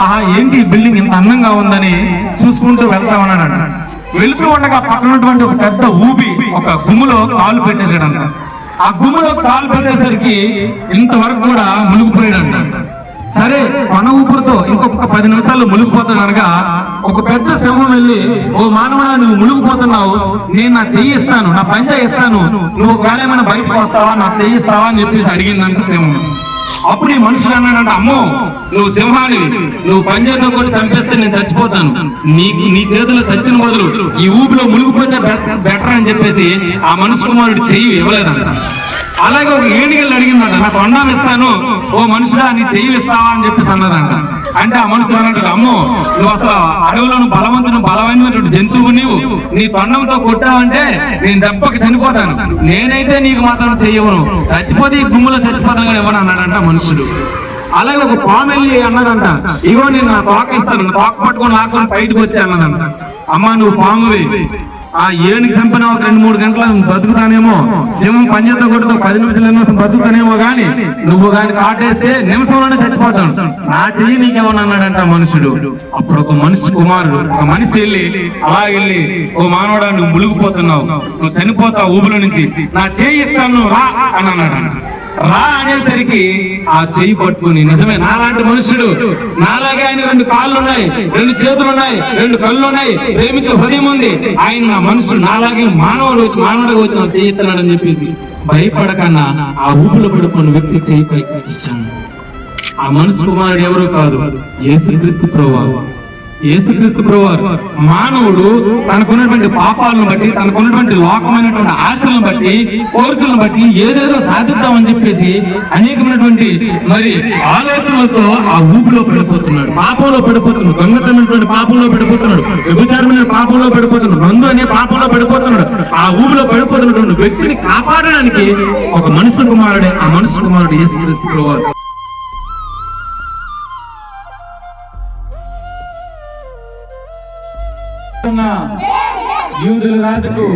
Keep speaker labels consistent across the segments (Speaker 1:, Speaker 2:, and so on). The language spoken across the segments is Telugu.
Speaker 1: ఆహా ఏంటి ఈ బిల్డింగ్ ఇంత అందంగా ఉందని చూసుకుంటూ వెళ్తా ఉన్నాడంట వెళుతూ ఉండగా పక్కన ఉన్నటువంటి ఒక పెద్ద ఊబి ఒక గుమ్ములో కాలు పెట్టేశాడంట. ఆ గుమ్ములో కాలు పెట్టేసరికి ఇంతవరకు కూడా మునిగిపోయాడంట. సరే మన ఊపిరితో ఇంకొక పది నిమిషాలు మునిగిపోతాడు అనగా ఒక పెద్ద సింహం వెళ్ళి ఓ మానవుడా నువ్వు మునిగిపోతున్నావు. నేను నా చెయ్యి ఇస్తాను నా పంచ ఇస్తాను. నువ్వు కాలేమైనా బయటకు వస్తావా? నా చెయ్యి ఇస్తావా? అని చెప్పేసి అడిగిందంట సింహం. అప్పుడు ఈ మనుషులు అన్నాడంట అమ్మో నువ్వు సింహానివి. నువ్వు పంజాతో కూడా చంపేస్తే నేను చచ్చిపోతాను. నీ నీ చేతిలో చచ్చిన బదులు ఈ ఊపిలో మునిగిపోతే బెటర్ అని చెప్పేసి ఆ మనుషు కుమారుడు చెయ్యి ఇవ్వలేదంట. అలాగే ఒక ఏనుగలు అడిగిందంట నాకు అండం ఇస్తాను ఓ మనుషుడా నీ చెయ్యి ఇస్తావా? అని చెప్పేసి అన్నదంట అంటే ఆ మనుషులు అన్నట్టు అమ్మో నువ్వు అసలు అడవులను బలవంతుని బలమైనటువంటి జంతువు నీవు. నీ తొండంతో కొట్టావంటే నేను దెబ్బకి చనిపోతాను. నేనైతే నీకు మాత్రం చెయ్యవను చచ్చిపోతే ఈ గుమ్ములో చచ్చిపోతాను కూడా ఇవ్వను అన్నాడంట మనుషుడు. అలాగే ఒక పాము వెళ్ళి అన్నదంట. ఇగో నేను నా తోక ఇస్తాను. తోక పట్టుకొని లాక్కొని బయటకు వచ్చి అన్నదంట. అమ్మా నువ్వు పామువి. ఆ ఏనుగు చంపిన ఒక రెండు మూడు గంటల బతుకుతానేమో సింహం పంజంతో కొడుతూ పది నిమిషాలు బతుకుతానేమో గాని నువ్వు గాని కాటేస్తే నిమిషంలోనే చచ్చిపోతాను నా చెయ్యి నీకేమన్నా అన్నాడంట మనుషుడు. అప్పుడు ఒక మనిషి కుమారుడు ఒక మనిషి వెళ్ళి అలా వెళ్ళి ఓ మానవుడా నువ్వు మునిగిపోతున్నావు. నువ్వు చనిపోతావు ఊబిలో నుంచి. నా చేయి ఇస్తాను రా అని అన్నాడు రా అనేసరికి ఆ చెయ్యి పట్టుకుని నిజమే నాలాంటి మనుషుడు నాలాగే ఆయన రెండు కాళ్ళు ఉన్నాయి రెండు చేతులు ఉన్నాయి రెండు కళ్ళు ఉన్నాయి ప్రేమిక హృదయం ఉంది. ఆయన నా మనుషుడు నాలాగే మానవుడు వచ్చి మానవుడిగా వచ్చిన చెయ్యి ఇస్తున్నాడని చెప్పేసి భయపడకన్నా ఆ ఊపులు పడుకున్న వ్యక్తి చెయ్యి పైకి ఇచ్చాను ఆ మనసు కుమారుడు ఎవరు కాదు యేసుక్రీస్తు ప్రభావం. యేసుక్రీస్తు ప్రభువారు మానవుడు తనకున్నటువంటి పాపాలను బట్టి తనకున్నటువంటి లోకమైనటువంటి ఆశలను బట్టి కోరికలను బట్టి ఏదేదో సాధిద్దామని చెప్పేసి అనేకమైనటువంటి మరి ఆలోచనలతో ఆ ఊపిలో పడిపోతున్నాడు. పాపంలో పడిపోతున్నాడు. దొంగతనటువంటి పాపంలో పడిపోతున్నాడు. వ్యభిచారమైన పాపంలో పడిపోతున్నాడు. మందు అనే పాపంలో పడిపోతున్నాడు. ఆ ఊపిలో పడిపోతున్నటువంటి వ్యక్తిని కాపాడడానికి ఒక మనుషు కుమారుడే ఆ మనుషు కుమారుడు యేసుక్రీస్తు ప్రభువారు. యూదుల రాజుకు.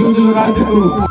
Speaker 1: యూదుల రాజుకు.